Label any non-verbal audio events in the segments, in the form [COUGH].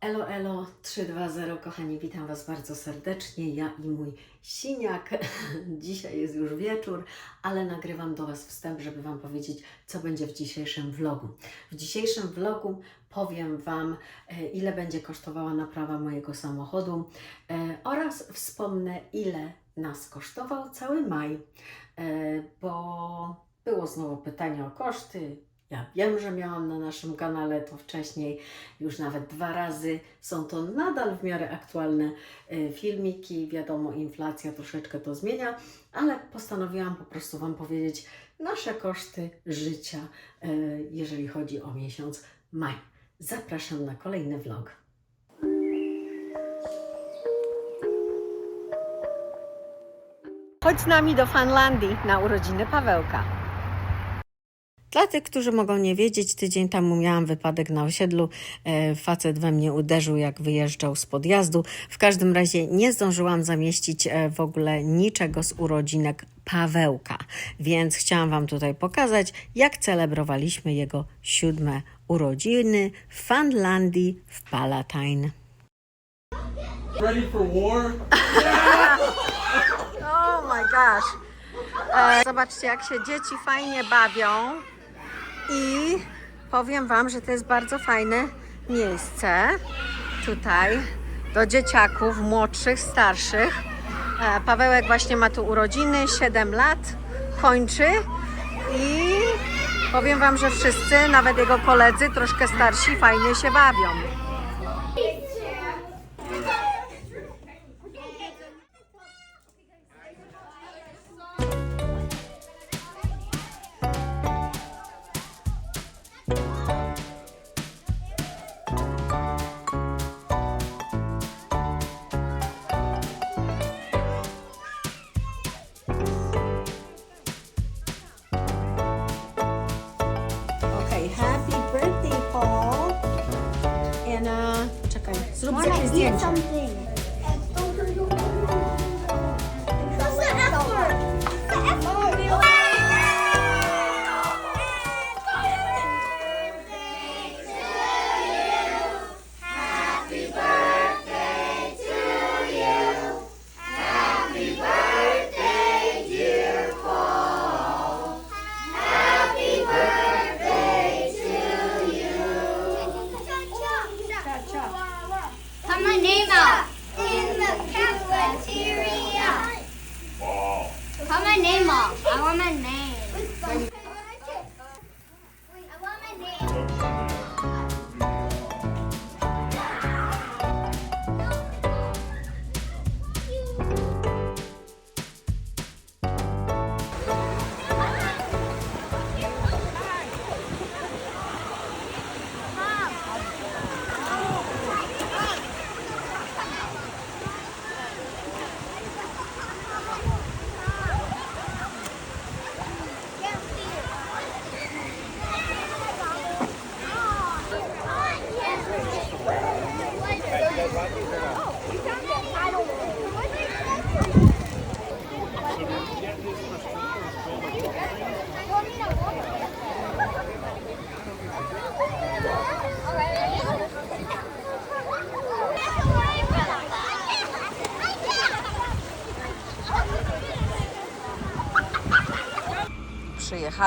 Elo, elo, 320, kochani, witam Was bardzo serdecznie. Ja i mój siniak. [LAUGHS] Dzisiaj jest już wieczór, ale nagrywam do Was wstęp, żeby Wam powiedzieć, co będzie w dzisiejszym vlogu. W dzisiejszym vlogu powiem Wam, e, ile będzie kosztowała naprawa mojego samochodu e, oraz wspomnę, ile nas kosztował cały maj, e, bo było znowu pytanie o koszty. Ja wiem, że miałam na naszym kanale to wcześniej, już nawet dwa razy. Są to nadal w miarę aktualne e, filmiki. Wiadomo, inflacja troszeczkę to zmienia, ale postanowiłam po prostu Wam powiedzieć nasze koszty życia, e, jeżeli chodzi o miesiąc maj. Zapraszam na kolejny vlog. Chodź z nami do Fanlandii na urodziny Pawełka. Dla tych, którzy mogą nie wiedzieć, tydzień temu miałam wypadek na osiedlu. E, Facet we mnie uderzył, jak wyjeżdżał z podjazdu. W każdym razie nie zdążyłam zamieścić e, w ogóle niczego z urodzinek Pawełka, więc chciałam Wam tutaj pokazać, jak celebrowaliśmy jego siódme urodziny w Fanlandii w Palatine. Ready for war? [LAUGHS] Oh my gosh. E, zobaczcie, jak się dzieci fajnie bawią. I powiem Wam, że to jest bardzo fajne miejsce tutaj do dzieciaków młodszych, starszych. E, Pawełek właśnie ma tu urodziny, 7 lat, kończy i powiem Wam, że wszyscy, nawet jego koledzy, troszkę starsi, fajnie się bawią.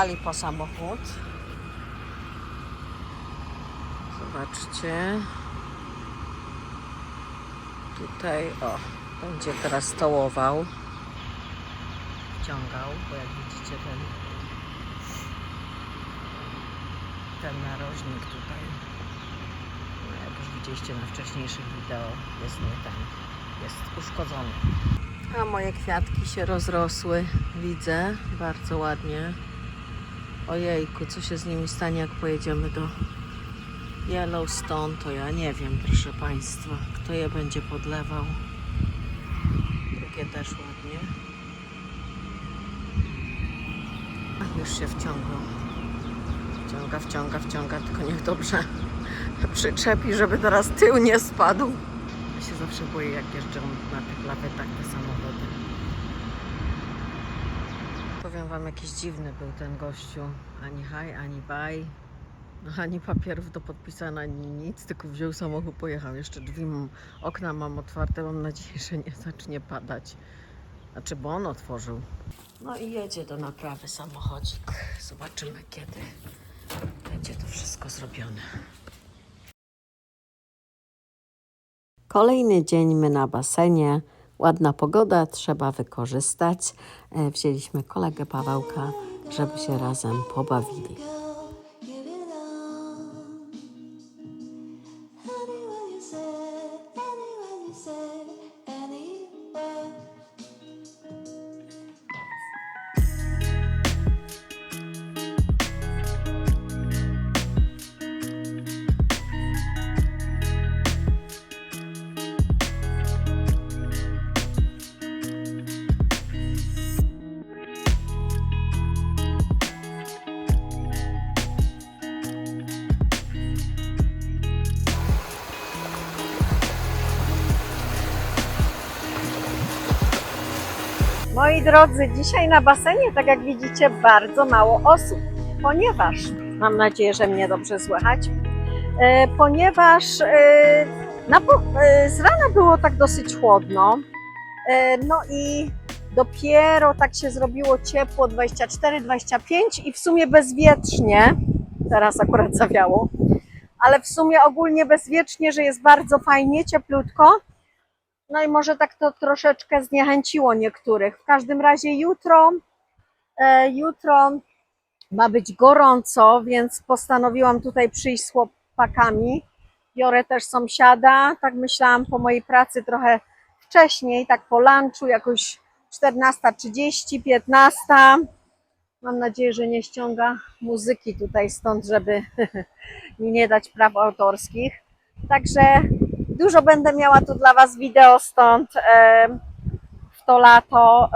Przyjechali po samochód. Zobaczcie. Tutaj, o, będzie teraz stołował. Wciągał, bo jak widzicie ten ten narożnik tutaj, no jak już widzieliście na wcześniejszych wideo, jest nie ten, jest uszkodzony. A moje kwiatki się rozrosły, widzę, bardzo ładnie. Ojejku, co się z nimi stanie, jak pojedziemy do Yellowstone, to ja nie wiem, proszę Państwa, kto je będzie podlewał. Drugie też ładnie. Ach, Już się wciągał. Wciąga, wciąga, wciąga, tylko niech dobrze [LAUGHS] przyczepi, żeby teraz tył nie spadł. Ja się zawsze boję, jak jeżdżą na tych lawetach te samochody. Powiem Wam, jakiś dziwny był ten gościu. Ani haj, ani baj. Ani papierów do podpisania, ani nic, tylko wziął samochód, pojechał. Jeszcze drzwi mam, okna mam otwarte, mam nadzieję, że nie zacznie padać. Znaczy, bo on otworzył. No i jedzie do naprawy samochodzik. Zobaczymy, kiedy będzie to wszystko zrobione. Kolejny dzień my na basenie. Ładna pogoda, trzeba wykorzystać. E, Wzięliśmy kolegę Pawełka, żeby się razem pobawili. Drodzy, dzisiaj na basenie, tak jak widzicie, bardzo mało osób, ponieważ mam nadzieję, że mnie dobrze słychać, e, ponieważ e, e, z rana było tak dosyć chłodno, no i dopiero tak się zrobiło ciepło 24-25 i w sumie bezwietrznie, teraz akurat zawiało, ale w sumie ogólnie bezwiecznie, że jest bardzo fajnie, cieplutko. No i może tak to troszeczkę zniechęciło niektórych. W każdym razie jutro, e, jutro ma być gorąco, więc postanowiłam tutaj przyjść z chłopakami. Biorę też sąsiada, tak myślałam po mojej pracy trochę wcześniej, tak po lunchu, jakoś 14.30, 15. Mam nadzieję, że nie ściąga muzyki tutaj stąd, żeby [LAUGHS] mi nie dać praw autorskich. Także Dużo będę miała tu dla Was wideo stąd w to lato,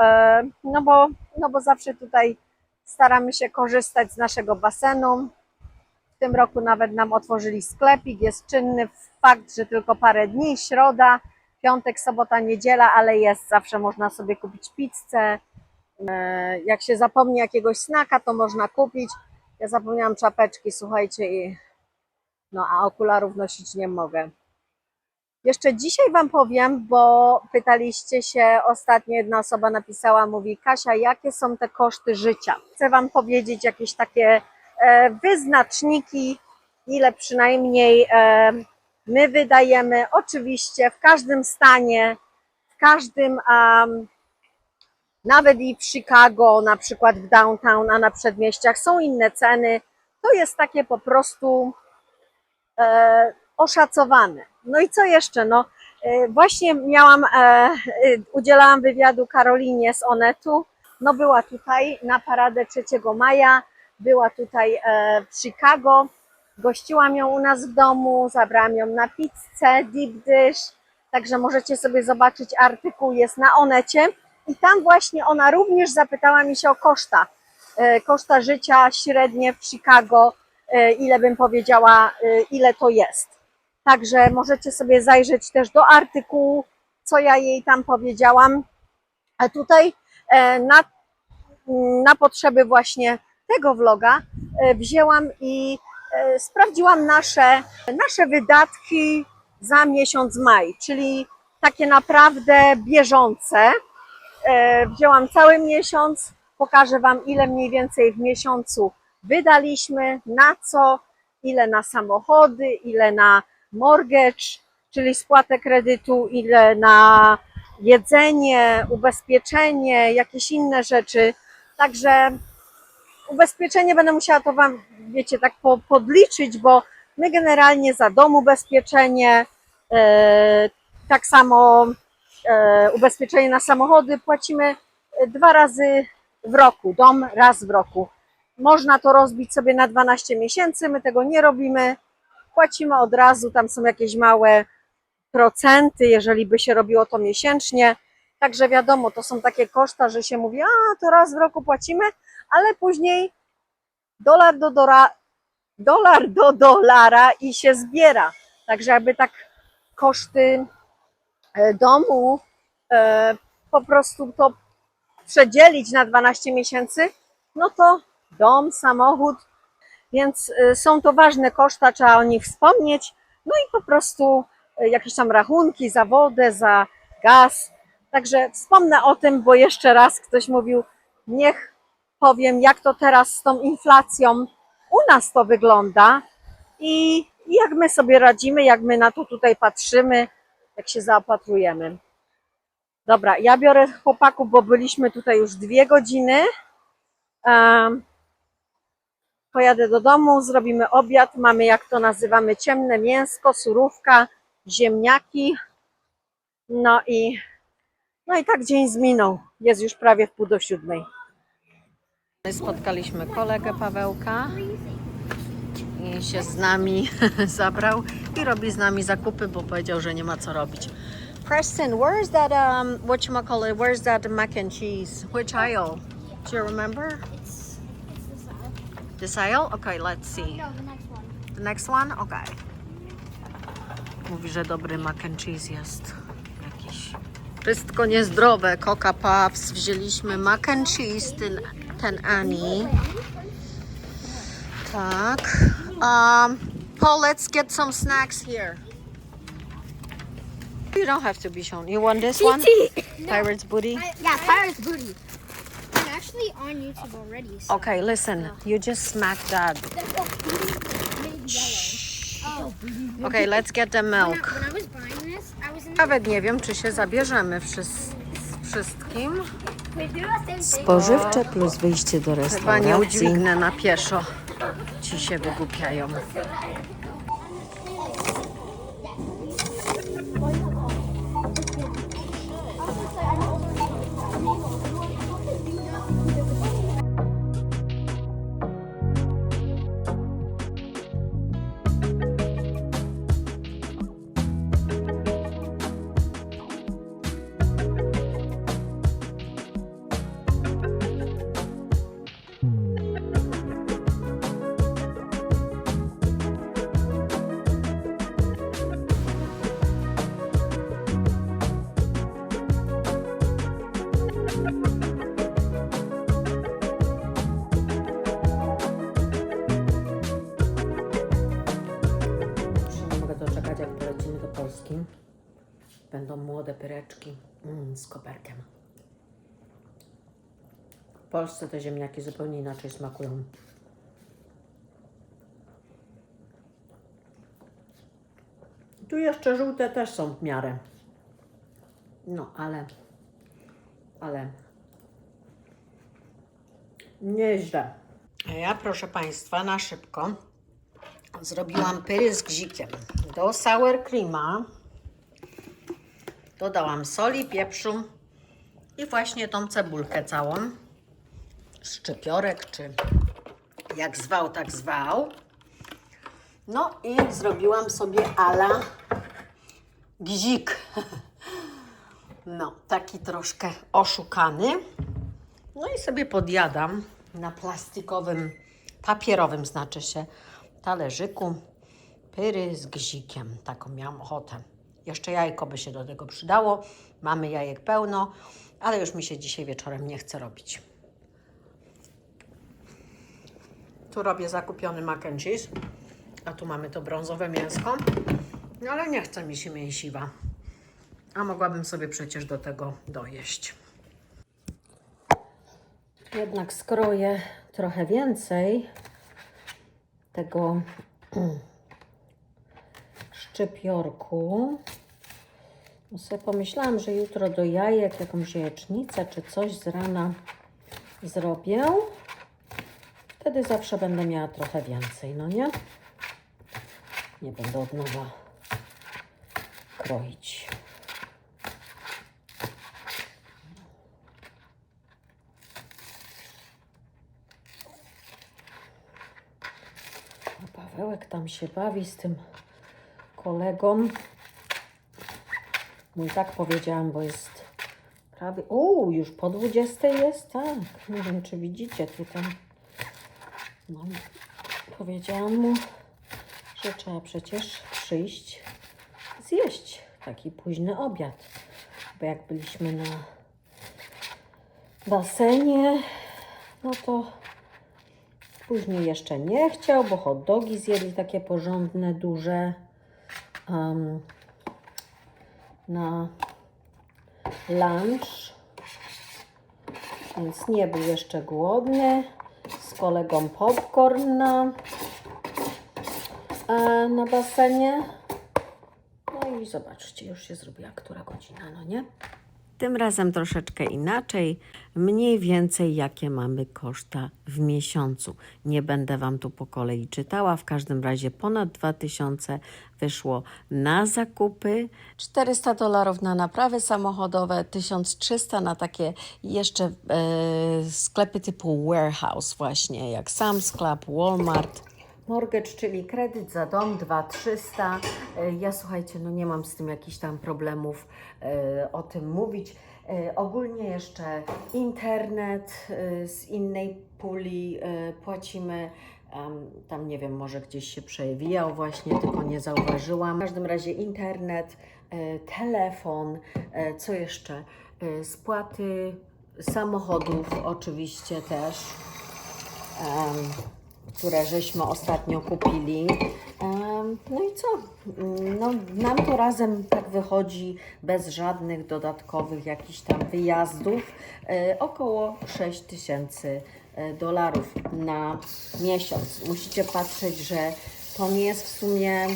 no, bo, no bo zawsze tutaj staramy się korzystać z naszego basenu. W tym roku nawet nam otworzyli sklepik, jest czynny fakt, że tylko parę dni, środa, piątek, sobota, niedziela, ale jest, zawsze można sobie kupić pizzę. Jak się zapomni jakiegoś snaka, to można kupić. Ja zapomniałam czapeczki, słuchajcie, i no a okularów nosić nie mogę. Jeszcze dzisiaj Wam powiem, bo pytaliście się, ostatnio jedna osoba napisała, mówi Kasia, jakie są te koszty życia? Chcę Wam powiedzieć jakieś takie e, wyznaczniki, ile przynajmniej e, my wydajemy. Oczywiście w każdym stanie, w każdym, nawet i w Chicago, na przykład w downtown, a na przedmieściach są inne ceny. To jest takie po prostu e, oszacowane. No i co jeszcze? No, e, właśnie miałam, e, e, udzielałam wywiadu Karolinie z Onetu. No była tutaj na paradę 3 maja, była tutaj w Chicago. Gościłam ją u nas w domu, zabrałam ją na pizzę, deep dish. Także możecie sobie zobaczyć artykuł, jest na Onecie. I tam właśnie ona również zapytała mi się o koszta. Koszta życia średnie w Chicago, ile bym powiedziała, ile to jest. Także możecie sobie zajrzeć też do artykułu, co ja jej tam powiedziałam. A tutaj e, na, na potrzeby właśnie tego vloga e, wzięłam i e, sprawdziłam nasze, nasze wydatki za miesiąc maj, czyli takie naprawdę bieżące. Wzięłam cały miesiąc, pokażę Wam, ile mniej więcej w miesiącu wydaliśmy, na co, ile na samochody, ile na mortgage, czyli spłatę kredytu, ile na jedzenie, ubezpieczenie, jakieś inne rzeczy. Także ubezpieczenie będę musiała to Wam, wiecie, tak po, podliczyć, bo my generalnie za dom ubezpieczenie, e, tak samo e, ubezpieczenie na samochody płacimy e, dwa razy w roku, dom raz w roku. Można to rozbić sobie na 12 miesięcy, my tego nie robimy. Płacimy od razu, tam są jakieś małe procenty, jeżeli by się robiło to miesięcznie. Także wiadomo, to są takie koszta, że się mówi, a to raz w roku płacimy, ale później dolar do dora, dolar do dolara i się zbiera. Także jakby tak koszty e, domu e, po prostu to przedzielić na 12 miesięcy, no to dom, samochód, Więc y, są to ważne koszta, trzeba o nich wspomnieć. No i po prostu y, jakieś tam rachunki za wodę, za gaz. Także wspomnę o tym, bo jeszcze raz ktoś mówił, niech powiem, jak to teraz z tą inflacją u nas to wygląda i jak my sobie radzimy, jak my na to tutaj patrzymy, jak się zaopatrujemy. Dobra, ja biorę chłopaków, bo byliśmy tutaj już dwie godziny. Pojadę do domu, zrobimy obiad. Mamy, jak to nazywamy, ciemne mięsko, surówka, ziemniaki. No i, no i tak dzień zminął. Jest już prawie w pół do siódmej. Spotkaliśmy kolegę Pawełka i się z nami [LAUGHS] zabrał i robi z nami zakupy, bo powiedział, że nie ma co robić. Preston, where is that um what you call it? Where's that mac and cheese? Which aisle? Do you remember? It's, it's this aisle. This aisle? Okay, let's see. No, the next one. The next one? Okay. Mówi, że dobry mac and cheese jest jakiś. Wszystko niezdrowe. Coca Puffs. Wzięliśmy mac and cheese, ten, ten Ani. Tak. Um, Paul, let's get some snacks here. You don't have to be shown. You want this one? Pirate's booty? Yeah, Pirate's Booty. Actually on YouTube already. So. Okay, listen. You just smack that. Oh. Okay, let's get the When I, milk. when I was buying this, I was in Nawet nie wiem, czy się zabierzemy wszys- wszystkim. Spożywcze plus wyjście do Chyba nie restauracji. udźwignę na pieszo. Ci się wygłupiają. Z koperkiem. W Polsce te ziemniaki zupełnie inaczej smakują. Tu jeszcze żółte też są w miarę. No, ale... Ale... Nieźle. A ja, proszę Państwa, na szybko zrobiłam pyry z gzikiem. Do sour creama dodałam soli, pieprzu i właśnie tą cebulkę całą. Szczypiorek, czy jak zwał, tak zwał. No i zrobiłam sobie ala gzik. [LAUGHS] No, taki troszkę oszukany. No i sobie podjadam na plastikowym, papierowym znaczy się, talerzyku pyry z gzikiem. Taką miałam ochotę. Jeszcze jajko by się do tego przydało. Mamy jajek pełno, ale już mi się dzisiaj wieczorem nie chce robić. Tu robię zakupiony mac and cheese, a tu mamy to brązowe mięsko. No ale nie chce mi się mięsiwa. A mogłabym sobie przecież do tego dojeść. Jednak skroję trochę więcej tego [CLEARS THROAT] szczypiorku. No sobie pomyślałam, że jutro do jajek jakąś jajecznicę czy coś z rana zrobię. Wtedy zawsze będę miała trochę więcej, no nie? Nie będę od nowa kroić. A Pawełek tam się bawi z tym kolegą. No i tak powiedziałam, bo jest prawie. O, już po 20 jest, tak. Nie wiem, czy widzicie tutaj. No, powiedziałam mu, że trzeba przecież przyjść zjeść taki późny obiad. Bo jak byliśmy na basenie, no to Później jeszcze nie chciał, bo hot dogi zjedli takie porządne, duże. Em, na lunch. Więc nie był jeszcze głodny. Z kolegą popcorn na, e, na basenie. No i zobaczcie, już się zrobiła która godzina, no nie? Tym razem troszeczkę inaczej, mniej więcej jakie mamy koszta w miesiącu. Nie będę Wam tu po kolei czytała, w każdym razie ponad 2000 wyszło na zakupy, 400 dolarów na naprawy samochodowe, 1300 na takie jeszcze e, sklepy typu warehouse właśnie, jak Sam's Club, Walmart. Mortgage, czyli kredyt za dom 2300. E, Ja słuchajcie, no nie mam z tym jakichś tam problemów e, o tym mówić. E, Ogólnie jeszcze internet z innej puli płacimy. Tam nie wiem, może gdzieś się przewijał właśnie, tylko nie zauważyłam. W każdym razie internet, telefon, co jeszcze? Spłaty samochodów oczywiście też które żeśmy ostatnio kupili. No i co? No, nam to razem tak wychodzi bez żadnych dodatkowych jakichś tam wyjazdów. e, Około 6 tysięcy e, dolarów na miesiąc. Musicie patrzeć, że to nie jest w sumie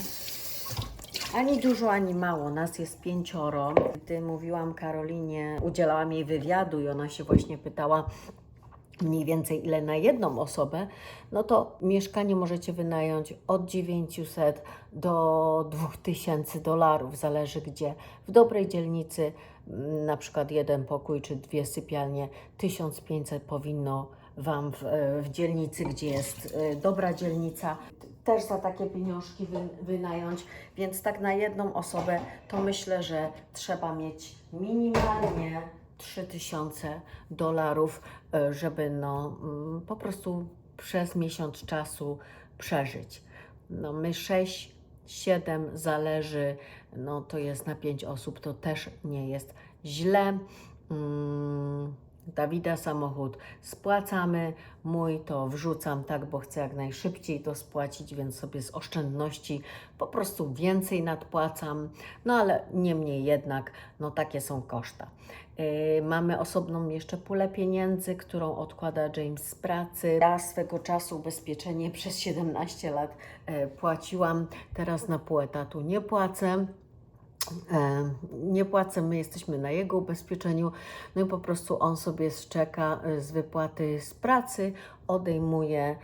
ani dużo, ani mało. Nas jest pięcioro. Gdy mówiłam Karolinie, udzielałam jej wywiadu i ona się właśnie pytała mniej więcej ile na jedną osobę, no to mieszkanie możecie wynająć od 900 do 2000 dolarów, zależy gdzie. W dobrej dzielnicy, mm, na przykład jeden pokój czy dwie sypialnie, 1500 powinno Wam w, e, w dzielnicy, gdzie jest e, dobra dzielnica, też za takie pieniążki wy, wynająć, więc tak na jedną osobę to myślę, że trzeba mieć minimalnie 3000 dolarów, e, żeby no, mm, po prostu przez miesiąc czasu przeżyć. No my 6, 7 zależy, no to jest na 5 osób, to też nie jest źle. Mm, Dawida samochód spłacamy, mój to wrzucam tak, bo chcę jak najszybciej to spłacić, więc sobie z oszczędności po prostu więcej nadpłacam, no ale niemniej jednak, no takie są koszta. Yy, mamy osobną jeszcze pulę pieniędzy, którą odkłada James z pracy. Ja swego czasu ubezpieczenie [LAUGHS] przez 17 lat e, płaciłam, teraz na pół etatu nie płacę. E, Nie płacę, my jesteśmy na jego ubezpieczeniu, no i po prostu on sobie szczeka e, z wypłaty z pracy, odejmuje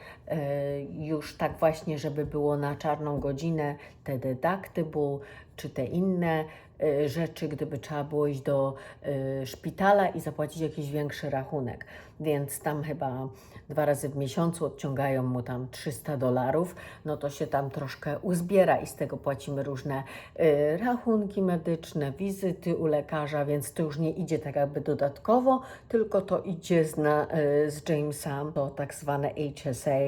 już tak właśnie, żeby było na czarną godzinę te deductible czy te inne rzeczy, gdyby trzeba było iść do e, szpitala i zapłacić jakiś większy rachunek. Więc tam chyba dwa razy w miesiącu odciągają mu tam 300 dolarów, no to się tam troszkę uzbiera i z tego płacimy różne y, rachunki medyczne, wizyty u lekarza, więc to już nie idzie tak jakby dodatkowo, tylko to idzie z, na, y, z Jamesa, to tak zwane HSA,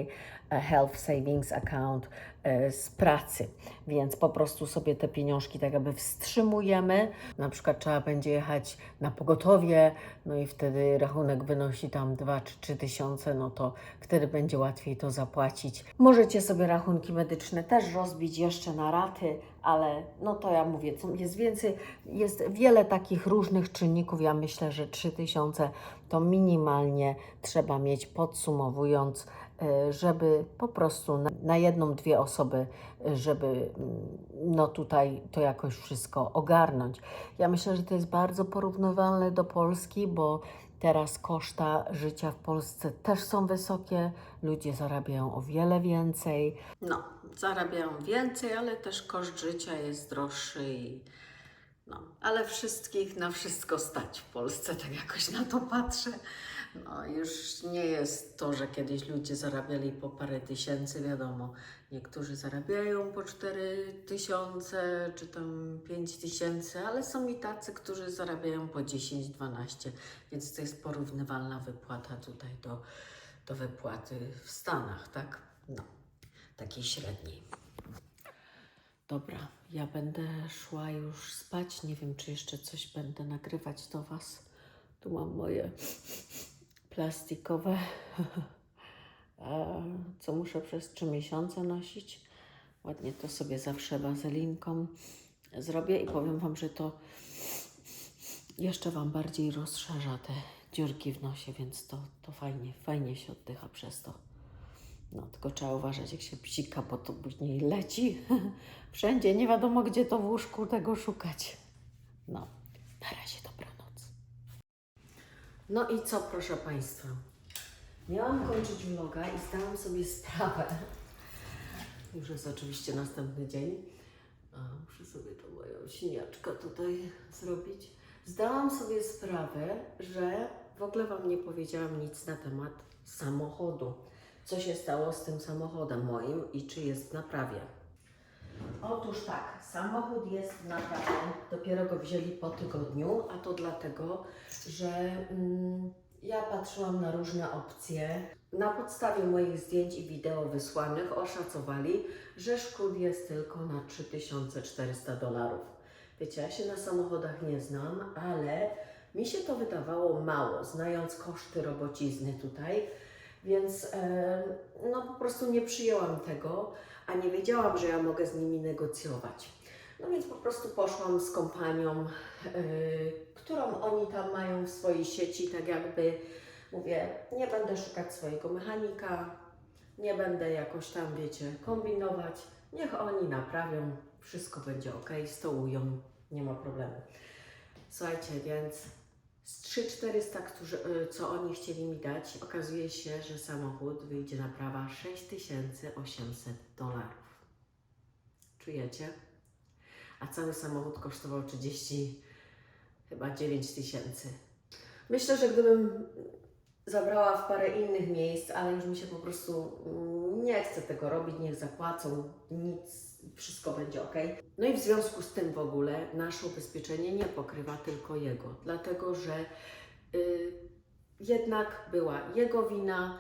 Health Savings Account z pracy, więc po prostu sobie te pieniążki tak jakby wstrzymujemy. Na przykład trzeba będzie jechać na pogotowie, no i wtedy rachunek wynosi tam 2 czy 3 tysiące, no to wtedy będzie łatwiej to zapłacić. Możecie sobie rachunki medyczne też rozbić jeszcze na raty, ale no to ja mówię, jest więcej, jest wiele takich różnych czynników. Ja myślę, że 3 tysiące to minimalnie trzeba mieć podsumowując, e, żeby po prostu na, na jedną, dwie osoby, e, żeby mm, no tutaj to jakoś wszystko ogarnąć. Ja myślę, że to jest bardzo porównywalne do Polski, bo teraz koszta życia w Polsce też są wysokie, ludzie zarabiają o wiele więcej. No, zarabiają więcej, ale też koszt życia jest droższy i no, ale wszystkich na wszystko stać w Polsce, tak jakoś na to patrzę. No, już nie jest to, że kiedyś ludzie zarabiali po parę tysięcy, wiadomo. Niektórzy zarabiają po 4 tysiące czy tam 5 tysięcy, ale są i tacy, którzy zarabiają po 10-12, więc to jest porównywalna wypłata tutaj do, do wypłaty w Stanach, tak? No, takiej średniej. Dobra, ja będę szła już spać. Nie wiem, czy jeszcze coś będę nagrywać do Was. Tu mam moje plastikowe [LAUGHS] co muszę przez trzy miesiące nosić. Ładnie to sobie zawsze wazelinką zrobię i powiem Wam, że to jeszcze Wam bardziej rozszerza te dziurki w nosie, więc to, to fajnie, fajnie się oddycha przez to. No, tylko trzeba uważać, jak się psika, bo to później leci [LAUGHS] wszędzie. Nie wiadomo, gdzie to w łóżku tego szukać. No, na razie dobranoc. No i co, proszę Państwa? Miałam kończyć vloga i zdałam sobie sprawę. Już jest oczywiście następny dzień. A, muszę sobie tą moją siniaczkę tutaj zrobić. Zdałam sobie sprawę, że w ogóle Wam nie powiedziałam nic na temat samochodu. Co się stało z tym samochodem moim i czy jest w naprawie? Otóż tak, samochód jest w naprawie. Dopiero go wzięli po tygodniu, a to dlatego, że mm, ja patrzyłam na różne opcje. Na podstawie moich zdjęć i wideo wysłanych oszacowali, że szkód jest tylko na 3400 dolarów. Wiecie, ja się na samochodach nie znam, ale mi się to wydawało mało, znając koszty robocizny tutaj, więc no po prostu nie przyjęłam tego, a nie wiedziałam, że ja mogę z nimi negocjować. No więc po prostu poszłam z kompanią, yy, którą oni tam mają w swojej sieci, tak jakby mówię, nie będę szukać swojego mechanika, nie będę jakoś tam, wiecie, kombinować. Niech oni naprawią, wszystko będzie ok, stołują, nie ma problemu. Słuchajcie, więc z 3400, którzy, y, co oni chcieli mi dać, okazuje się, że samochód wyjdzie naprawa 6800 dolarów. Czujecie? A cały samochód kosztował 30, chyba 9 tysięcy. Myślę, że gdybym zabrała w parę innych miejsc, ale już mi się po prostu mm, nie chce tego robić, niech zapłacą, nic, wszystko będzie ok. No i w związku z tym w ogóle nasze ubezpieczenie nie pokrywa tylko jego, dlatego że y, jednak była jego wina.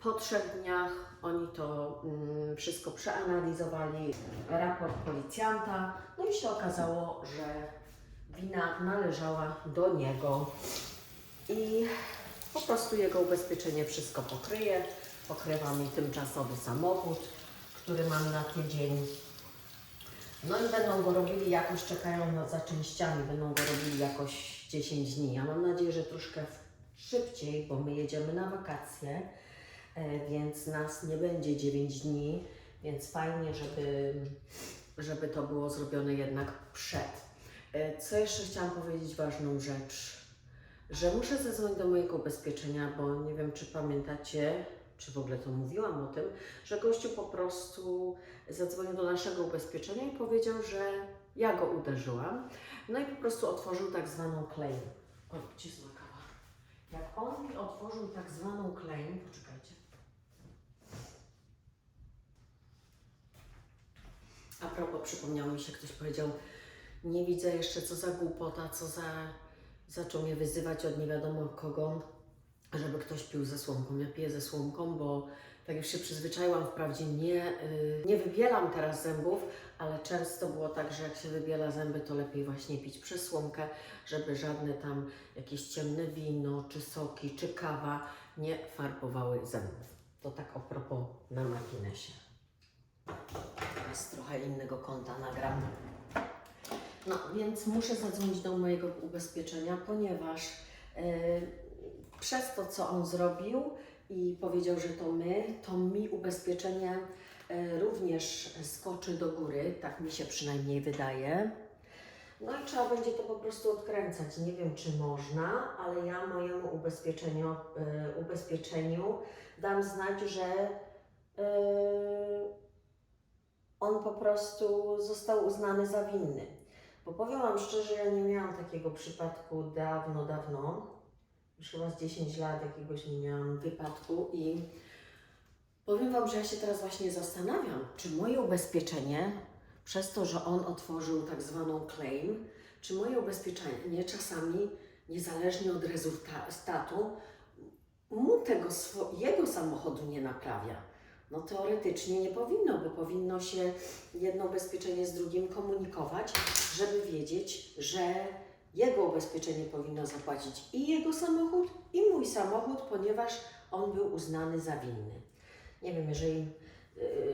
Po trzech dniach oni to mm, wszystko przeanalizowali, raport policjanta, no i się okazało, że wina należała do niego i po prostu jego ubezpieczenie wszystko pokryje. Pokrywa mi tymczasowy samochód, który mam na tydzień. No i będą go robili jakoś, czekają na, za częściami, będą go robili jakoś 10 dni. Ja mam nadzieję, że troszkę szybciej, bo my jedziemy na wakacje, e, więc nas nie będzie 9 dni, więc fajnie, żeby, żeby to było zrobione jednak przed. E, Co jeszcze chciałam powiedzieć ważną rzecz, że muszę zadzwonić do mojego ubezpieczenia, bo nie wiem, czy pamiętacie, czy w ogóle to mówiłam o tym, że gościu po prostu zadzwonił do naszego ubezpieczenia i powiedział, że ja go uderzyłam. No i po prostu otworzył tak zwaną claim. O, gdzie kawa? Jak on mi otworzył tak zwaną claim, poczekajcie. A propos, przypomniał mi się, ktoś powiedział, nie widzę jeszcze co za głupota, co za... Zaczął mnie wyzywać od nie wiadomo kogo, żeby ktoś pił ze słomką. Ja piję ze słomką, bo tak już się przyzwyczaiłam, wprawdzie nie, yy, nie wybielam teraz zębów, ale często było tak, że jak się wybiela zęby, to lepiej właśnie pić przez słomkę, żeby żadne tam jakieś ciemne wino, czy soki, czy kawa nie farbowały zębów. To tak a propos na marginesie. Teraz trochę innego kąta nagram. No, więc muszę zadzwonić do mojego ubezpieczenia, ponieważ e, przez to, co on zrobił i powiedział, że to my, to mi ubezpieczenie e, również skoczy do góry, tak mi się przynajmniej wydaje. No i trzeba będzie to po prostu odkręcać. Nie wiem, czy można, ale ja mojemu ubezpieczeniu, e, ubezpieczeniu dam znać, że e, on po prostu został uznany za winny. Bo powiem Wam szczerze, ja nie miałam takiego przypadku dawno, dawno. Już z 10 lat jakiegoś nie miałam wypadku i powiem Wam, że ja się teraz właśnie zastanawiam, czy moje ubezpieczenie, przez to, że on otworzył tak zwaną claim, czy moje ubezpieczenie czasami, niezależnie od rezultatu, mu tego swo- jego samochodu nie naprawia. No teoretycznie nie powinno, bo powinno się jedno ubezpieczenie z drugim komunikować, żeby wiedzieć, że jego ubezpieczenie powinno zapłacić i jego samochód, i mój samochód, ponieważ on był uznany za winny. Nie wiem, jeżeli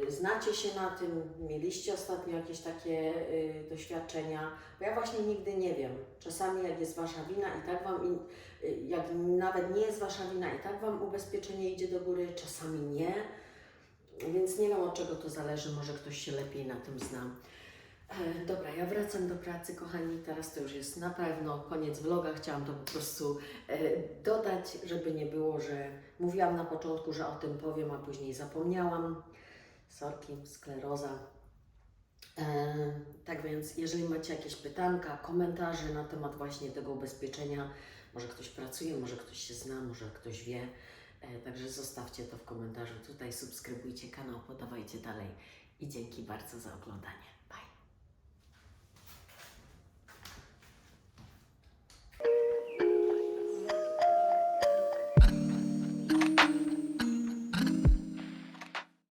y, znacie się na tym, mieliście ostatnio jakieś takie y, doświadczenia, bo ja właśnie nigdy nie wiem. Czasami jak jest Wasza wina i tak Wam, y, jak nawet nie jest Wasza wina i tak Wam ubezpieczenie idzie do góry, czasami nie. Więc nie wiem od czego to zależy, może ktoś się lepiej na tym zna. Dobra, ja wracam do pracy, kochani. Teraz to już jest na pewno koniec vloga. Chciałam to po prostu e, dodać, żeby nie było, że mówiłam na początku, że o tym powiem, a później zapomniałam. Sorki, skleroza. E, tak więc, jeżeli macie jakieś pytanka, komentarze na temat właśnie tego ubezpieczenia, może ktoś pracuje, może ktoś się zna, może ktoś wie, e, także zostawcie to w komentarzu tutaj, subskrybujcie kanał, podawajcie dalej i dzięki bardzo za oglądanie.